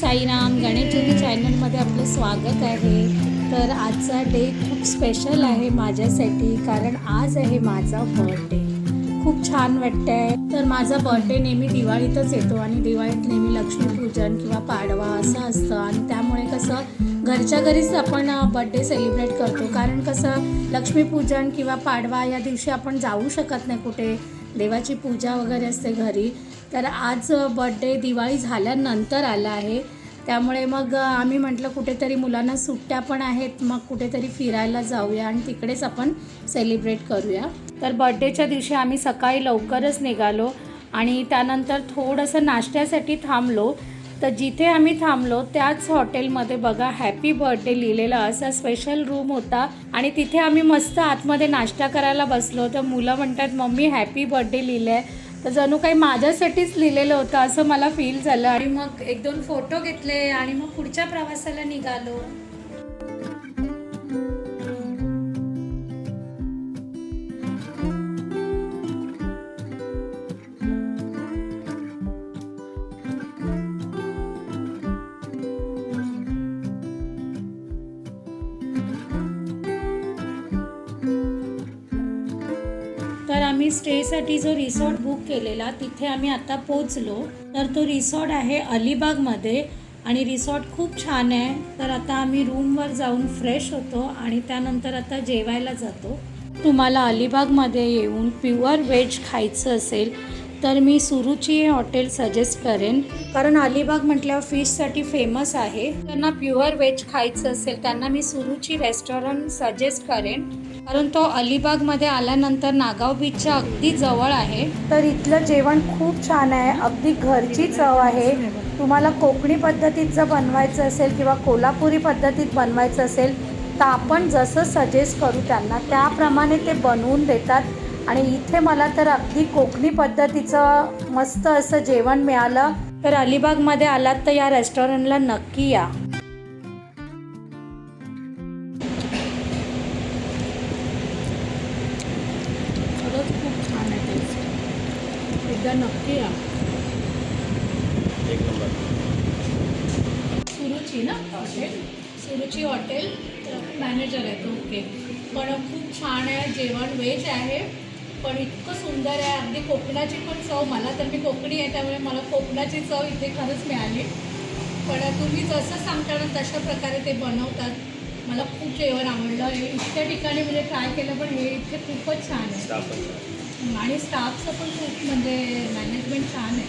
साईराम गणेश ज्योती चॅनलमध्ये आपलं स्वागत आहे. तर आजचा डे खूप स्पेशल आहे माझ्यासाठी कारण आज आहे माझा बर्थडे खूप छान वाटतं आहे तर माझा बर्थडे नेहमी दिवाळीतच येतो आणि दिवाळीत नेहमी लक्ष्मीपूजन किंवा पाडवा असं असतं. आणि त्यामुळे कसं घरच्या घरीच आपण बर्थडे सेलिब्रेट करतो. कारण कसं लक्ष्मीपूजन किंवा पाडवा या दिवशी आपण जाऊ शकत नाही कुठे. देवाची पूजा वगैरे असते घरी. तर आज बड्डे दिवाळी झाल्यानंतर आला आहे. त्यामुळे मग आम्ही म्हटलं कुठेतरी मुलांना सुट्ट्या पण आहेत मग कुठेतरी फिरायला जाऊया आणि तिकडेच आपण सेलिब्रेट करूया. तर बड्डेच्या दिवशी आम्ही सकाळी लवकरच निघालो आणि त्यानंतर थोडंसं नाश्त्यासाठी थांबलो. तर जिथे आम्ही थांबलो त्याच हॉटेलमध्ये बघा हॅपी बर्थडे लिहिलेला असा स्पेशल रूम होता. आणि तिथे आम्ही मस्त आतमध्ये नाश्ता करायला बसलो. तर मुलं म्हणतात मम्मी हॅपी बर्थडे लिहिलं आहे तर जणू काही माझ्यासाठीच लिहिलेलं होतं असं मला फील झालं. आणि मग एक दोन फोटो घेतले आणि मग पुढच्या प्रवासाला निघालो. आम्ही स्टेसाठी जो रिसॉर्ट बुक केलेला तिथे आम्ही आता पोचलो तर तो रिसॉर्ट आहे अलिबागमध्ये आणि रिसॉर्ट खूप छान आहे. तर आता आम्ही रूमवर जाऊन फ्रेश होतो आणि त्यानंतर आता जेवायला जातो. तुम्हाला अलिबागमध्ये येऊन प्युअर व्हेज खायचं असेल तर मी सुरुची हे हॉटेल सजेस्ट करेन. कारण अलिबाग म्हटल्यावर फिशसाठी फेमस आहे. त्यांना प्युअर व्हेज खायचं असेल त्यांना मी सुरुची रेस्टॉरंट सजेस्ट करेन. कारण तो अलिबागमध्ये आल्यानंतर नागाव बीचच्या अगदी जवळ आहे. तर इथलं जेवण खूप छान आहे. अगदी घरची चव आहे. तुम्हाला कोकणी पद्धतीत जर बनवायचं असेल किंवा कोल्हापुरी पद्धतीत बनवायचं असेल तर आपण जसं सजेस्ट करू त्यांना त्याप्रमाणे ते बनवून देतात. आणि इथे मला तर अगदी कोकणी पद्धतीचं मस्त असं जेवण मिळालं. तर अलिबागमध्ये आलात तर या रेस्टॉरंटला नक्की या. एकदा नक्की या. एक नंबर. सुरुची ना हॉटेल? सुरुची हॉटेल मॅनेजर आहेत ओके पण खूप छान आहे जेवण व्हेज आहे पण इतकं सुंदर आहे. अगदी कोकणाची पण चव मला तर मी कोकणी आहे त्यामुळे मला कोकणाची चव इथे खरंच मिळाली. पण तुम्ही जसं सांगता ना तशा प्रकारे ते बनवतात. मला खूप जेवण आवडलं. हे इतक्या ठिकाणी म्हणजे ट्राय केलं पण हे इथे खूपच छान आहे. आणि स्टाफचं पण खूप म्हणजे मॅनेजमेंट छान आहे.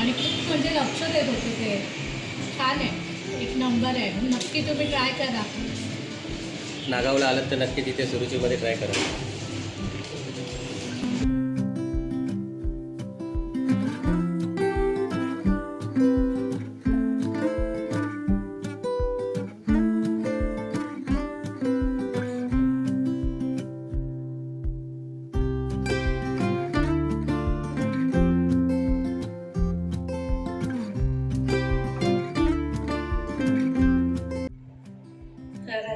आणि खूप म्हणजे लक्ष देत होते ते. छान आहे. एक नंबर आहे. नक्की तुम्ही ट्राय करा. नागावला आलात तर नक्की तिथे सुरुचीमध्ये ट्राय करा.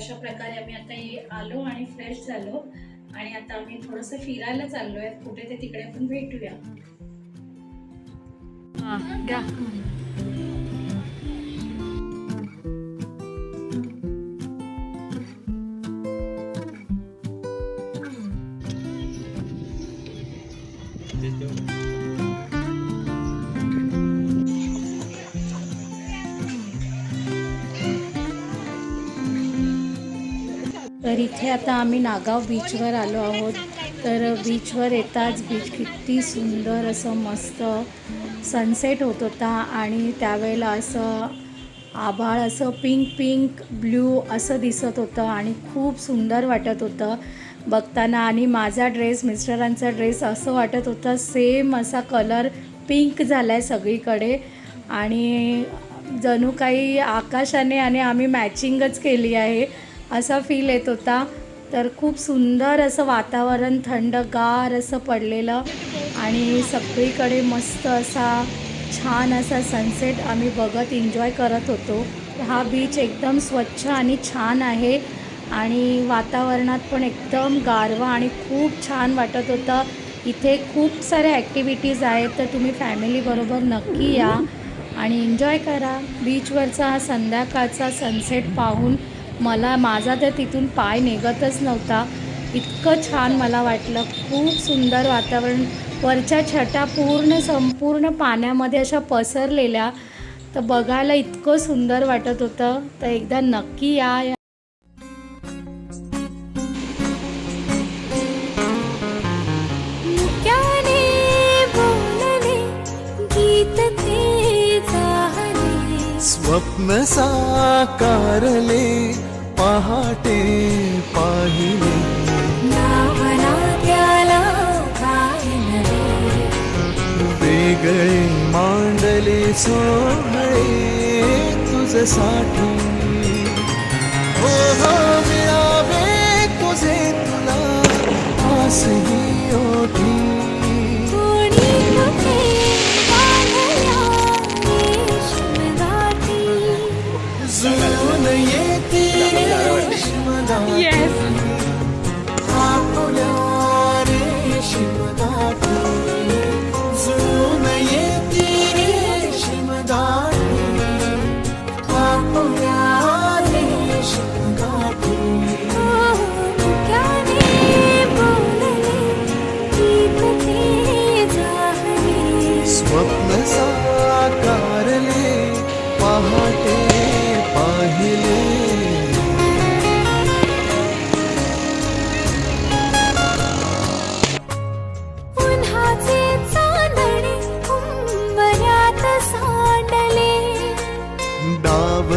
अशा प्रकारे आम्ही आता ये आलो आणि फ्रेश झालो. आणि आता आम्ही थोडंसं फिरायला चाललोय. कुठे ते तिकडे पण भेटूया. तर इथे आता आम्ही नागाव बीचवर आलो आहोत. तर बीचवर येताच बीच किती सुंदर असं मस्त सनसेट होत होता आणि त्यावेळेला असं आभाळ असं पिंक पिंक ब्ल्यू असं दिसत होतं आणि खूप सुंदर वाटत होतं. बघताना आणि माझा ड्रेस मिस्टरांचा ड्रेस असं वाटत होतं सेम असा कलर पिंक झाला आहे सगळीकडे. आणि जणू काही आकाशाने आणि आम्ही मॅचिंगच केली आहे. असा फील येत होता. तर खूप सुंदर असं वातावरण थंडगार असं पडलेलं आणि सगळीकडे मस्त असा छान असा सनसेट आम्ही बघत एन्जॉय करत होतो. हा बीच एकदम स्वच्छ आणि छान आहे आणि वातावरणात पण एकदम गारवा आणि खूप छान वाटत होतं. इथे खूप साऱ्या ॲक्टिव्हिटीज आहेत तर तुम्ही फॅमिलीबरोबर नक्की या आणि एन्जॉय करा. बीचवरचा हा संध्याकाळचा सनसेट पाहून मला माझा तर तिथून पाय निघतच नव्हता. इतकं छान मला वाटलं. खूप सुंदर वातावरण. वरच्या छटा पूर्ण संपूर्ण पाण्यामध्ये अशा पसरलेल्या. तर बघायला इतकं सुंदर वाटत होतं. तर एकदा नक्की या स्वप्न साकारले पहाटे पाहिले. वेगळे मांडले सोहळे तुझसाठी. हो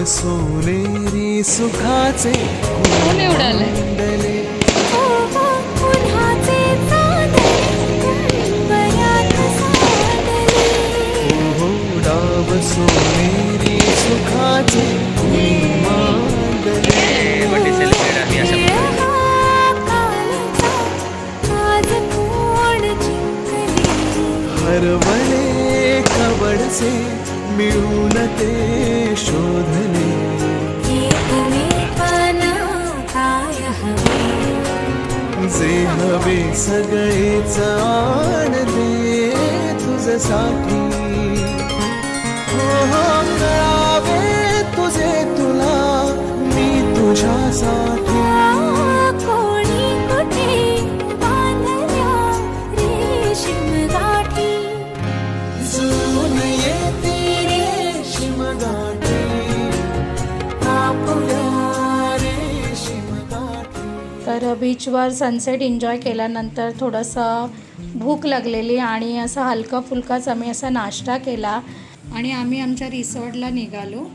सोनेरी सुखाचे उडले हो, सांडले हो डाव सोनेरी सुखाचे ते शोधले. जे हवे सगळे चाण दे तुझसाठी. हो कळावे तुझे तुला मी तुझ्यासाठी. तर बीचवर सनसेट एन्जॉय केल्यानंतर थोडंसं भूक लागलेली आणि असं हलका फुलकाच आम्ही असा नाश्ता केला. आणि आम्ही आमच्या रिसॉर्टला निघालो.